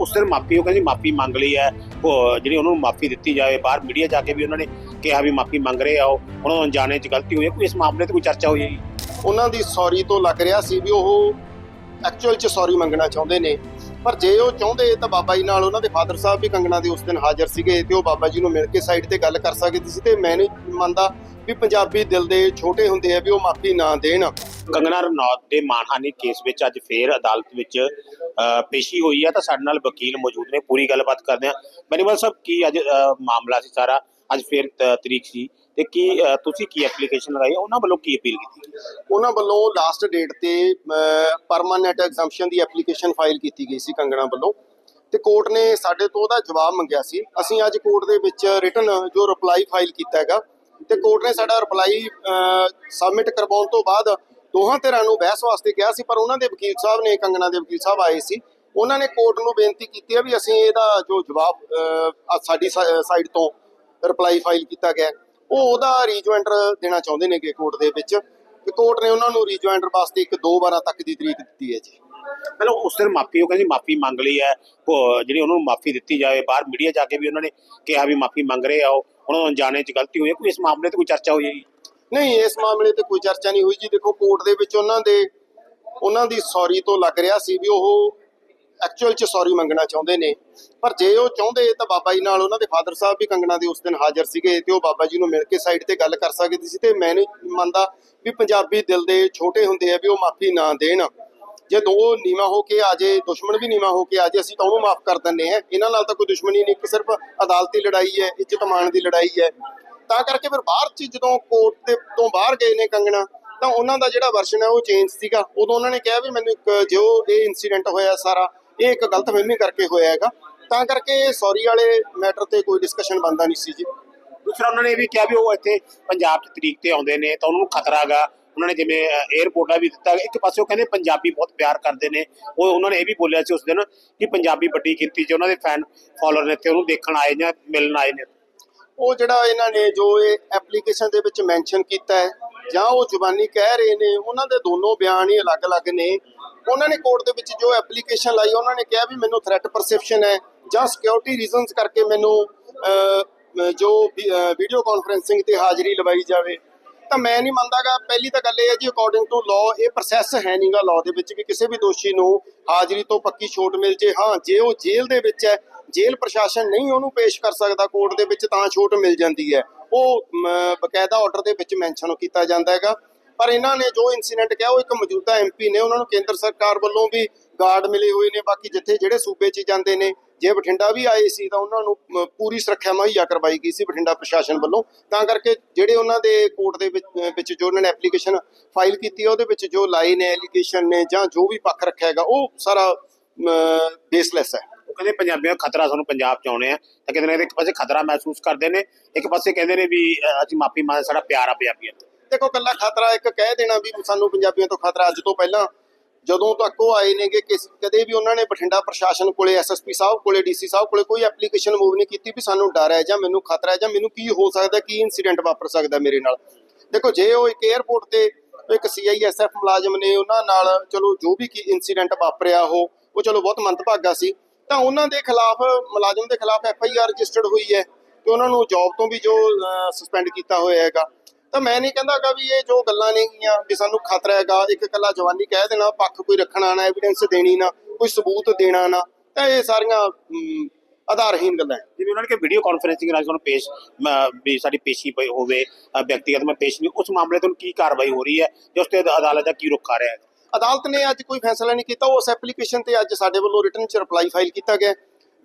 ਉਸ ਦਿਨ ਮਾਫੀ, ਉਹ ਕਹਿੰਦੀ ਮਾਫੀ ਮੰਗ ਲਈ ਹੈ। ਉਹ ਜਿਹੜੀ ਉਹਨਾਂ ਨੂੰ ਮਾਫੀ ਦਿੱਤੀ ਜਾਵੇ, ਬਾਹਰ ਮੀਡੀਆ ਜਾ ਕੇ ਵੀ ਉਹਨਾਂ ਨੇ ਕਿਹਾ ਵੀ ਮਾਫੀ ਮੰਗ ਰਹੇ ਆ ਉਹ। ਉਹਨਾਂ ਨੂੰ ਅਣਜਾਣੇ ਚ ਗਲਤੀ ਹੋਈ ਹੈ, ਕੋਈ ਇਸ ਮਾਮਲੇ ਤੇ ਕੋਈ ਚਰਚਾ ਹੋਈ ਹੈ? ਉਹਨਾਂ ਦੀ ਸੌਰੀ ਤੋਂ ਲੱਗ ਰਿਹਾ ਸੀ ਵੀ ਉਹ ਐਕਚੁਅਲ ਚ ਸੌਰੀ ਮੰਗਣਾ ਚਾਹੁੰਦੇ ਨੇ। ਪਰ ਜੇ ਉਹ ਚਾਹੁੰਦੇ ਤਾਂ ਬਾਬਾ ਜੀ ਨਾਲ ਉਹਨਾਂ ਦੇ ਫਾਦਰ ਸਾਹਿਬ ਵੀ ਕੰਗਣਾ ਦੇ ਉਸ ਦਿਨ ਹਾਜ਼ਰ ਸੀਗੇ ਤੇ ਉਹ ਬਾਬਾ ਜੀ ਨੂੰ ਮਿਲ ਕੇ ਸਾਈਡ ਤੇ ਗੱਲ ਕਰ ਸਕਦੇ ਸੀ ਤੇ ਮੈਂ ਨਹੀਂ ਮੰਨਦਾ ਵੀ ਪੰਜਾਬੀ ਦਿਲ ਦੇ ਛੋਟੇ ਹੁੰਦੇ ਆ ਵੀ ਉਹ ਮਾਫੀ ਨਾ ਦੇਣ। ਕੰਗਨਾ ਰਣੌਤ ਦੇ ਮਾਨਹਾਨੀ ਕੇਸ ਵਿੱਚ ਅੱਜ ਫੇਰ ਅਦਾਲਤ ਵਿੱਚ ਪੇਸ਼ੀ ਹੋਈ ਹੈ ਤਾਂ ਸਾਡੇ ਨਾਲ ਵਕੀਲ ਮੌਜੂਦ ਨੇ ਪੂਰੀ ਗੱਲਬਾਤ ਕਰਦੇ ਹਾਂ ਬੈਨੀਵਾਲ ਸਾਹਿਬ ਕੀ ਅੱਜ ਮਾਮਲਾ ਸੀ ਸਾਰਾ? ਅੱਜ ਫੇਰ ਤਰੀਕ ਸੀ। ਤੇ ਕੀ ਤੁਸੀਂ ਕੀ ਐਪਲੀਕੇਸ਼ਨ ਲਗਾਈ? ਉਹਨਾਂ ਵੱਲੋਂ ਕੀ ਅਪੀਲ ਕੀਤੀ? ਉਹਨਾਂ ਵੱਲੋਂ ਲਾਸਟ ਡੇਟ ਤੇ ਪਰਮਾਨੈਂਟ ਐਗਜ਼ੈਂਪਸ਼ਨ ਦੀ ਐਪਲੀਕੇਸ਼ਨ ਫਾਈਲ ਕੀਤੀ ਗਈ ਸੀ ਕੰਗਣਾ ਵੱਲੋਂ। ਤੇ ਕੋਰਟ ਨੇ ਸਾਡੇ ਤੋਂ ਉਹਦਾ ਜਵਾਬ ਮੰਗਿਆ ਸੀ। ਅਸੀਂ ਅੱਜ ਕੋਰਟ ਦੇ ਵਿੱਚ ਰਿਟਨ ਜੋ ਰਿਪਲਾਈ ਫਾਈਲ ਕੀਤਾ ਹੈਗਾ ਤੇ ਕੋਰਟ ਨੇ ਸਾਡਾ ਰਿਪਲਾਈ ਸਬਮਿਟ ਕਰਵਾਉਣ ਤੋਂ ਬਾਅਦ ਦੋਹਾਂ ਧਿਰਾਂ ਨੂੰ ਬਹਿਸ ਵਾਸਤੇ ਕਿਹਾ ਸੀ, ਪਰ ਉਹਨਾਂ ਦੇ ਵਕੀਲ ਸਾਹਿਬ ਨੇ, ਕੰਗਣਾ ਦੇ ਵਕੀਲ ਸਾਹਿਬ ਆਏ ਸੀ। ਉਹਨਾਂ ਨੇ ਕੋਰਟ ਨੂੰ ਬੇਨਤੀ ਕੀਤੀ ਹੈ ਵੀ ਅਸੀਂ ਇਹਦਾ ਜੋ ਜਵਾਬ ਸਾਡੀ ਸਾਈਡ ਤੋਂ ਰਿਪਲਾਈ ਫਾਈਲ ਕੀਤਾ ਗਿਆ। ਉਹ ਉਹਦਾ ਰੀਜੁਆਇੰਟਰ ਦੇਣਾ ਚਾਹੁੰਦੇ ਨੇ ਕਿ ਕੋਰਟ ਦੇ ਵਿੱਚ। ਤੇ ਕੋਰਟ ਨੇ ਉਹਨਾਂ ਨੂੰ ਰੀਜੁਆਇੰਟਰ ਵਾਸਤੇ ਇੱਕ 2 12 ਤੱਕ ਦੀ ਤਰੀਕ ਦਿੱਤੀ ਹੈ ਜੀ। ਪਹਿਲਾਂ ਉਸ ਦਿਨ ਮਾਫੀ, ਉਹ ਕਹਿੰਦੀ ਮਾਫੀ ਮੰਗ ਲਈ ਹੈ। ਜਿਹੜੀ ਉਹਨਾਂ ਨੂੰ ਮਾਫੀ ਦਿੱਤੀ ਜਾਵੇ ਬਾਹਰ ਮੀਡੀਆ ਜਾ ਕੇ ਵੀ ਉਹਨਾਂ ਨੇ ਕਿਹਾ ਵੀ ਮਾਫੀ ਮੰਗ ਰਹੇ ਆ ਉਹਨਾਂ ਨੂੰ ਅਣਜਾਣੇ ਚ ਗਲਤੀ ਹੋਈ ਹੈ, ਕੋਈ ਇਸ ਮਾਮਲੇ ਤੇ ਕੋਈ ਚਰਚਾ ਹੋਈ ਹੈ ਨਹੀਂ, ਇਸ ਮਾਮਲੇ ਤੇ ਕੋਈ ਚਰਚਾ ਨਹੀਂ ਹੋਈ ਜੀ। ਦੇਖੋ, ਕੋਰਟ ਦੇ ਵਿੱਚ ਉਹਨਾਂ ਦੇ, ਉਹਨਾਂ ਦੀ ਸੌਰੀ ਤੋਂ ਲੱਗ ਰਿਹਾ ਸੀ ਵੀ ਉਹ ਐਕਚੁਅਲ ਚ ਸੌਰੀ ਮੰਗਣਾ ਚਾਹੁੰਦੇ ਨੇ। ਪਰ ਜੇ ਉਹ ਚਾਹੁੰਦੇ, ਤਾਂ ਬਾਬਾ ਜੀ ਨਾਲ ਉਹਨਾਂ ਦੇ ਫਾਦਰ ਸਾਹਿਬ ਵੀ ਕੰਗਣਾ ਦੇ ਉਸ ਦਿਨ ਹਾਜ਼ਰ ਸੀਗੇ ਤੇ ਉਹ ਬਾਬਾ ਜੀ ਨੂੰ ਮਿਲ ਕੇ ਸਾਈਡ ਤੇ ਗੱਲ ਕਰ ਸਕਦੇ ਸੀ। ਤੇ ਮੈਂ ਨਹੀਂ ਮੰਨਦਾ ਵੀ ਪੰਜਾਬੀ ਦਿਲ ਦੇ ਛੋਟੇ ਹੁੰਦੇ ਆ ਵੀ ਉਹ ਮਾਫੀ ਨਾ ਦੇਣ। ਜੇ ਦੋ ਨੀਵਾ ਹੋ ਕੇ ਆ ਜੇ, ਦੁਸ਼ਮਣ ਵੀ ਨੀਵਾ ਹੋ ਕੇ ਆ ਜੇ, ਅਸੀਂ ਤਾਂ ਉਹਨੂੰ ਮਾਫ ਕਰ ਦਿੰਦੇ ਆ ਇਹਨਾਂ ਨਾਲ ਤਾਂ ਕੋਈ ਦੁਸ਼ਮਣੀ ਨਹੀਂ ਕਿ ਸਿਰਫ ਅਦਾਲਤੀ ਲੜਾਈ ਹੈ, ਇੱਜ਼ਤ ਮਾਣ ਦੀ ਲੜਾਈ ਹੈ। ਤਾਂ ਕਰਕੇ ਫਿਰ ਬਾਹਰ ਚ ਜਦੋਂ ਕੋਰਟ ਦੇ ਤੋਂ ਬਾਹਰ ਗਏ ਨੇ ਕੰਗਣਾ, ਤਾਂ ਉਹਨਾਂ ਦਾ ਜਿਹੜਾ ਵਰਸ਼ਨ ਹੈ ਉਹ ਚੇਂਜ ਸੀਗਾ। ਉਦੋਂ ਉਹਨਾਂ ਨੇ ਕਿਹਾ ਵੀ ਮੈਨੂੰ ਇੱਕ ਜੋ ਇਹ ਇਨਸੀਡੈਂਟ ਹੋਇਆ ਸਾਰਾ, ਇਹ ਇੱਕ ਗਲਤ ਫਹਿਮੀ ਕਰਕੇ ਹੋਇਆ ਹੈਗਾ। ਤਾਂ ਕਰਕੇ ਸੌਰੀ ਵਾਲੇ ਮੈਟਰ ਤੇ ਕੋਈ ਡਿਸਕਸ਼ਨ ਬੰਦਾ ਨਹੀਂ ਸੀ ਜੀ। ਦੂਸਰਾ ਉਹਨਾਂ ਨੇ ਇਹ ਵੀ ਕਿਹਾ ਵੀ ਉਹ ਇੱਥੇ ਪੰਜਾਬ 'ਚ ਤਰੀਕ ਤੇ ਆਉਂਦੇ ਨੇ, ਤਾਂ ਉਹਨਾਂ ਨੂੰ ਖਤਰਾ ਉਹਨਾਂ ਨੇ ਜਿਵੇਂ 에어ਪੋਰਟਾਂ ਵੀ ਦਿੱਤਾ। ਇੱਕ ਪਾਸੇ ਉਹ ਕਹਿੰਦੇ ਪੰਜਾਬੀ ਬਹੁਤ ਪਿਆਰ ਕਰਦੇ ਨੇ। ਉਹ ਉਹਨਾਂ ਨੇ ਇਹ ਵੀ ਬੋਲਿਆ ਸੀ ਉਸ ਦਿਨ ਕਿ ਪੰਜਾਬੀ ਵੱਡੀ ਗਿਣਤੀ 'ਚ ਉਹਨਾਂ ਦੇ ਫੈਨ ਫਾਲੋਅਰ ਨੇ ਤੇ ਉਹਨੂੰ ਦੇਖਣ ਆਏ ਜਾਂ ਮਿਲਣ ਆਏ ਨੇ। ਉਹ ਜਿਹੜਾ ਇਹਨਾਂ ਨੇ ਜੋ ਇਹ ਐਪਲੀਕੇਸ਼ਨ ਦੇ ਵਿੱਚ ਮੈਂਸ਼ਨ ਕੀਤਾ ਹੈ, ਜਾਂ ਉਹ ਜ਼ੁਬਾਨੀ ਕਹਿ ਰਹੇ ਨੇ, ਉਹਨਾਂ ਦੇ ਦੋਨੋਂ ਬਿਆਨ ਹੀ ਅਲੱਗ-ਅਲੱਗ ਨੇ। ਉਹਨਾਂ ਨੇ ਕੋਰਟ ਦੇ ਵਿੱਚ ਜੋ ਐਪਲੀਕੇਸ਼ਨ ਲਾਈ, ਉਹਨਾਂ ਨੇ ਕਿਹਾ ਵੀ ਮੈਨੂੰ ਥ੍ਰੈਟ ਪਰਸੈਪਸ਼ਨ ਹੈ, ਜਾਂ ਸਿਕਿਉਰਿਟੀ ਰੀਜ਼ਨਸ ਕਰਕੇ ਮੈਨੂੰ ਜੋ ਵੀਡੀਓ ਕਾਨਫਰੈਂਸਿੰਗ ਤੇ ਹਾਜ਼ਰੀ ਲਵਾਈ ਜਾਵੇ। ਤਾਂ ਮੈਂ ਨਹੀਂ ਮੰਨਦਾਗਾ। ਪਹਿਲੀ ਤਾਂ ਗੱਲ ਇਹ ਹੈ ਜੀ ਅਕੋਰਡਿੰਗ ਟੂ ਲਾਅ ਇਹ ਪ੍ਰੋਸੈਸ ਹੈ ਨਹੀਂਗਾ ਲਾਅ ਦੇ ਵਿੱਚ ਵੀ ਕਿਸੇ ਵੀ ਦੋਸ਼ੀ ਨੂੰ ਹਾਜ਼ਰੀ ਤੋਂ ਪੱਕੀ ਛੋਟ ਮਿਲ ਜੇ। ਹਾਂ, ਜੇ ਉਹ ਜੇਲ੍ਹ ਦੇ ਵਿੱਚ ਹੈ, ਜੇਲ੍ਹ ਪ੍ਰਸ਼ਾਸਨ ਨਹੀਂ ਉਹਨੂੰ ਪੇਸ਼ ਕਰ ਸਕਦਾ ਕੋਰਟ ਦੇ ਵਿੱਚ, ਤਾਂ ਛੋਟ ਮਿਲ ਜਾਂਦੀ ਹੈ। ਉਹ ਬਕਾਇਦਾ ਆਰਡਰ ਦੇ ਵਿੱਚ ਮੈਂਸ਼ਨ ਕੀਤਾ ਜਾਂਦਾ ਹੈਗਾ। ਪਰ ਇਹਨਾਂ ਨੇ ਜੋ ਇਨਸੀਡੈਂਟ ਕਿਹਾ, ਉਹ ਇੱਕ ਮੌਜੂਦਾ ਐਮਪੀ ਨੇ। ਉਹਨਾਂ ਨੂੰ ਕੇਂਦਰ ਸਰਕਾਰ ਵੱਲੋਂ ਵੀ ਗਾਰਡ ਮਿਲੇ ਹੋਏ ਨੇ। ਬਾਕੀ ਜਿੱਥੇ ਜਿਹੜੇ ਸੂਬੇ 'ਚ ਜਾਂਦੇ ਨੇ ਜੇ ਬਠਿੰਡਾ ਵੀ ਆਏ ਸੀ ਤਾਂ ਉਹਨਾਂ ਨੂੰ ਪੂਰੀ ਸੁਰੱਖਿਆ ਮੁਹੱਈਆ ਕਰਵਾਈ ਗਈ ਸੀ ਬਠਿੰਡਾ ਪ੍ਰਸ਼ਾਸਨ ਵੱਲੋਂ। ਤਾਂ ਕਰਕੇ ਜਿਹੜੇ ਉਹਨਾਂ ਦੇ ਕੋਰਟ ਦੇ ਵਿੱਚ ਜੋ ਉਹਨਾਂ ਨੇ ਐਪਲੀਕੇਸ਼ਨ ਫਾਈਲ ਕੀਤੀ ਹੈ ਉਹਦੇ ਵਿੱਚ ਜੋ ਲਾਈ ਨੇ ਐਲੀਗੇਸ਼ਨ ਨੇ ਜਾਂ ਜੋ ਵੀ ਪੱਖ ਰੱਖਿਆ ਹੈਗਾ ਉਹ ਸਾਰਾ ਬੇਸਲੈਸ ਹੈ। ਉਹ ਕਹਿੰਦੇ ਪੰਜਾਬੀਆਂ ਖਤਰਾ ਸਾਨੂੰ ਪੰਜਾਬ 'ਚ ਆਉਣੇ ਆ। ਤਾਂ ਕਿਤੇ ਨਾ ਕਿਤੇ ਇੱਕ ਪਾਸੇ ਖਤਰਾ ਮਹਿਸੂਸ ਕਰਦੇ ਨੇ ਇੱਕ ਪਾਸੇ ਕਹਿੰਦੇ ਨੇ ਵੀ ਅਸੀਂ ਮਾਫੀ ਮੰਗਦੇ ਸਾਡਾ ਪਿਆਰ ਆ ਪੰਜਾਬੀਆਂ ਦੇਖੋ ਕੱਲਾ ਖਤਰਾ ਇੱਕ ਕਹਿ ਦੇਣਾ ਵੀ ਸਾਨੂੰ ਪੰਜਾਬੀਆਂ ਤੋਂ ਖਤਰਾ ਅੱਜ ਤੋਂ ਪਹਿਲਾਂ ਜਦੋਂ ਤੱਕ ਉਹ ਆਏ ਨੇਗੇ, ਕਿਸ, ਕਦੇ ਵੀ ਉਹਨਾਂ ਨੇ ਬਠਿੰਡਾ ਪ੍ਰਸ਼ਾਸਨ ਕੋਲੇ ਐਸਐਸਪੀ ਸਾਹਿਬ ਕੋਲੇ ਡੀਸੀ ਸਾਹਿਬ ਕੋਲੇ ਕੋਈ ਐਪਲੀਕੇਸ਼ਨ ਮੂਵ ਨਹੀਂ ਕੀਤੀ ਵੀ ਸਾਨੂੰ ਡਰ ਹੈ ਜਾਂ ਮੈਨੂੰ ਖਤਰਾ ਹੈ ਜਾਂ ਮੈਨੂੰ ਕੀ ਹੋ ਸਕਦਾ, ਕੀ ਇਨਸੀਡੈਂਟ ਵਾਪਰ ਸਕਦਾ ਮੇਰੇ ਨਾਲ। ਦੇਖੋ, ਜੇ ਉਹ ਇੱਕ 에ਅਰਪੋਰਟ ਤੇ ਇੱਕ ਸੀਆਈਐਸਐਫ ਮੁਲਾਜ਼ਮ ਨੇ ਉਹਨਾਂ ਨਾਲ, ਚਲੋ, ਜੋ ਵੀ ਕੀ ਇਨਸੀਡੈਂਟ ਵਾਪਰਿਆ ਉਹ ਉਹ ਚਲੋ ਬਹੁਤ ਮੰਦਭਾਗਾ ਸੀ, ਤਾਂ ਉਹਨਾਂ ਦੇ ਖਿਲਾਫ, ਮੁਲਾਜ਼ਮ ਦੇ ਖਿਲਾਫ ਐਫਆਈਆਰ ਰਜਿਸਟਰਡ ਹੋਈ ਹੈ ਤੇ ਉਹਨਾਂ ਨੂੰ ਜੌਬ ਤੋਂ ਵੀ ਜੋ ਸਸਪੈਂਡ ਕੀਤਾ ਹੋਇਆ ਹੈਗਾ। ਤਾਂ ਮੈਂ ਨਹੀਂ ਕਹਿੰਦਾਗਾ ਵੀ ਇਹ ਜੋ ਗੱਲਾਂ ਨੇਗੀਆਂ ਵੀ ਸਾਨੂੰ ਖਤਰਾ ਹੈਗਾ ਇੱਕ ਇਕੱਲਾ ਜਵਾਨੀ ਕਹਿ ਦੇਣਾ ਪੱਖ ਕੋਈ ਰੱਖਣਾ ਨਾ ਐਵੀਡੈਂਸ ਦੇਣੀ ਨਾ ਕੋਈ ਸਬੂਤ ਦੇਣਾ ਨਾ ਤਾਂ ਇਹ ਸਾਰੀਆਂ ਆਧਾਰਹੀਨ ਗੱਲਾਂ ਜਿਵੇਂ ਉਹਨਾਂ ਨੇ ਕਿ ਵੀਡੀਓ ਕਾਨਫਰੈਂਸਿੰਗ ਰਾਹੀਂ ਸਾਨੂੰ ਪੇਸ਼ ਵੀ ਸਾਡੀ ਪੇਸ਼ੀ ਪਈ ਹੋਵੇ ਵਿਅਕਤੀਗਤ ਮੈਂ ਪੇਸ਼ ਨਹੀਂ ਉਸ ਮਾਮਲੇ ਤੋਂ ਕੀ ਕਾਰਵਾਈ ਹੋ ਰਹੀ ਹੈ ਉਸ ਤੇ ਅਦਾਲਤ ਦਾ ਕੀ ਰੁਖ ਆ ਰਿਹਾ ਹੈ? ਅਦਾਲਤ ਨੇ ਅੱਜ ਕੋਈ ਫੈਸਲਾ ਨਹੀਂ ਕੀਤਾ ਉਸ ਐਪਲੀਕੇਸ਼ਨ ਤੇ ਅੱਜ ਸਾਡੇ ਵੱਲੋਂ ਰਿਟਨ ਚ ਰਿਪਲਾਈ ਫਾਈਲ ਕੀਤਾ ਗਿਆ।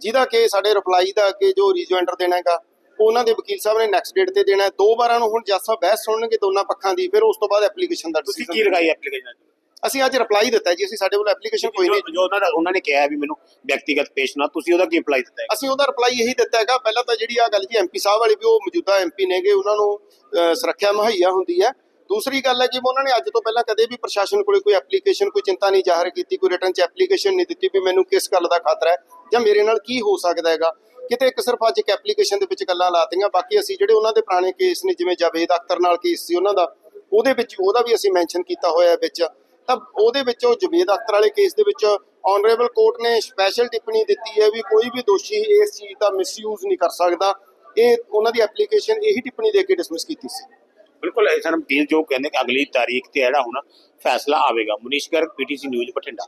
ਜਿਹਦਾ ਕਿ ਸਾਡੇ ਰਿਪਲਾਈ ਦਾ ਅੱਗੇ ਜੋ ਰੀਜੁਆਇੰਟਰ ਦੇਣਾ ਹੈਗਾ ਉਹਨਾਂ ਦੇ ਵਕੀਲ ਸਾਹਿਬ ਨੇ ਨੈਕਸਟ ਡੇਟ ਤੇ ਦੇਣਾ। ਦੋ ਵਾਰਾਂ ਨੂੰ ਹੁਣ ਜੱਜ ਸਾਹਿਬ ਬਹਿਸ ਸੁਣਨਗੇ ਦੋਨਾਂ ਪੱਖਾਂ ਦੀ ਫਿਰ ਉਸ ਤੋਂ ਬਾਅਦ ਐਪਲੀਕੇਸ਼ਨ ਦਾ ਤੁਸੀਂ ਕੀ ਲਗਾਈ ਐਪਲੀਕੇਸ਼ਨ ਅਸੀਂ ਅੱਜ ਰਿਪਲਾਈ ਦਿੱਤਾ ਜੀ ਅਸੀਂ ਸਾਡੇ ਵੱਲੋਂ ਐਪਲੀਕੇਸ਼ਨ ਕੋਈ ਨਹੀਂ ਜੋ ਉਹਨਾਂ ਦਾ ਉਹਨਾਂ ਨੇ ਕਿਹਾ ਵੀ ਮੈਨੂੰ ਵਿਅਕਤੀਗਤ ਪੇਸ਼ ਨਾ ਤੁਸੀਂ ਉਹਦਾ ਕੀ ਅਪਲਾਈ ਦਿੱਤਾ ਹੈ? ਅਸੀਂ ਉਹਦਾ ਰਿਪਲਾਈ ਇਹੀ ਦਿੱਤਾ ਹੈਗਾ। ਪਹਿਲਾਂ ਤਾਂ ਜਿਹੜੀ ਆ ਗੱਲ ਜੀ ਐਮਪੀ ਸਾਹਿਬ ਵਾਲੀ ਵੀ ਉਹ ਮੌਜੂਦਾ ਐਮਪੀ ਨੇਗੇ ਉਹਨਾਂ ਨੂੰ ਸੁਰੱਖਿਆ ਮੁਹੱਈਆ ਹੁੰਦੀ ਹੈ। ਦੂਸਰੀ ਗੱਲ ਹੈ ਕਿ ਉਹਨਾਂ ਨੇ ਅੱਜ ਤੋਂ ਪਹਿਲਾਂ ਕਦੇ ਵੀ ਪ੍ਰਸ਼ਾਸਨ ਕੋਲੇ ਕੋਈ ਐਪਲੀਕੇਸ਼ਨ ਕੋਈ ਚਿੰਤਾ ਨਹੀਂ ਜ਼ਾਹਰ ਕੀਤੀ ਕੋਈ ਰਿਟਰਨ ਚ ਐਪਲੀਕੇਸ਼ਨ ਨਹੀਂ ਦਿੱਤੀ ਵੀ ਮੈਨੂੰ ਕਿਸ ਗੱਲ ਦਾ ਖਤਰਾ ਹੈ ਜਾਂ ਮੇਰੇ ਨਾਲ ਕੀ ਹੋ ਸਕਦਾ ਹੈਗਾ। ਕਿਤੇ ਇੱਕ ਸਿਰਫ ਅੱਜ ਇੱਕ ਐਪਲੀਕੇਸ਼ਨ ਦੇ ਵਿੱਚ ਗੱਲਾਂ ਲਾਤੀਆਂ, ਬਾਕੀ ਅਸੀਂ ਜਿਹੜੇ ਉਹਨਾਂ ਦੇ ਪੁਰਾਣੇ ਕੇਸ ਨੇ, ਜਿਵੇਂ ਜਾਵੇਦ ਅਖਤਰ ਨਾਲ ਕੇਸ ਸੀ ਉਹਨਾਂ ਦਾ, ਉਹਦੇ ਵਿੱਚ, ਉਹਦਾ ਵੀ ਅਸੀਂ ਮੈਂਸ਼ਨ ਕੀਤਾ ਹੋਇਆ ਵਿੱਚ। ਤਾਂ ਉਹਦੇ ਵਿੱਚ ਉਹ ਜਵੇਦ ਅਖਤਰ ਵਾਲੇ ਕੇਸ ਦੇ ਵਿੱਚ ਆਨਰੇਬਲ ਕੋਰਟ ਨੇ ਸਪੈਸ਼ਲ ਟਿੱਪਣੀ ਦਿੱਤੀ ਹੈ ਵੀ ਕੋਈ ਵੀ ਦੋਸ਼ੀ ਇਸ ਚੀਜ਼ ਦਾ ਮਿਸਯੂਜ਼ ਨਹੀਂ ਕਰ ਸਕਦਾ। ਇਹ ਉਹਨਾਂ ਦੀ ਐਪਲੀਕੇਸ਼ਨ ਇਹੀ ਟਿੱਪਣੀ ਦੇ ਕੇ ਡਿਸਮਿਸ ਕੀਤੀ ਸੀ। ਬਿਲਕੁਲ, ਇਹ ਸਾਨੂੰ ਜੋ ਕਹਿੰਦੇ ਕਿ ਅਗਲੀ ਤਾਰੀਖ ਤੇ ਜਿਹੜਾ ਹੁਣ ਫੈਸਲਾ ਆਵੇਗਾ ਮੁਨੀਸ਼ ਗਰਗ ਪੀਟੀਸੀ ਨਿਊਜ਼, ਬਠਿੰਡਾ।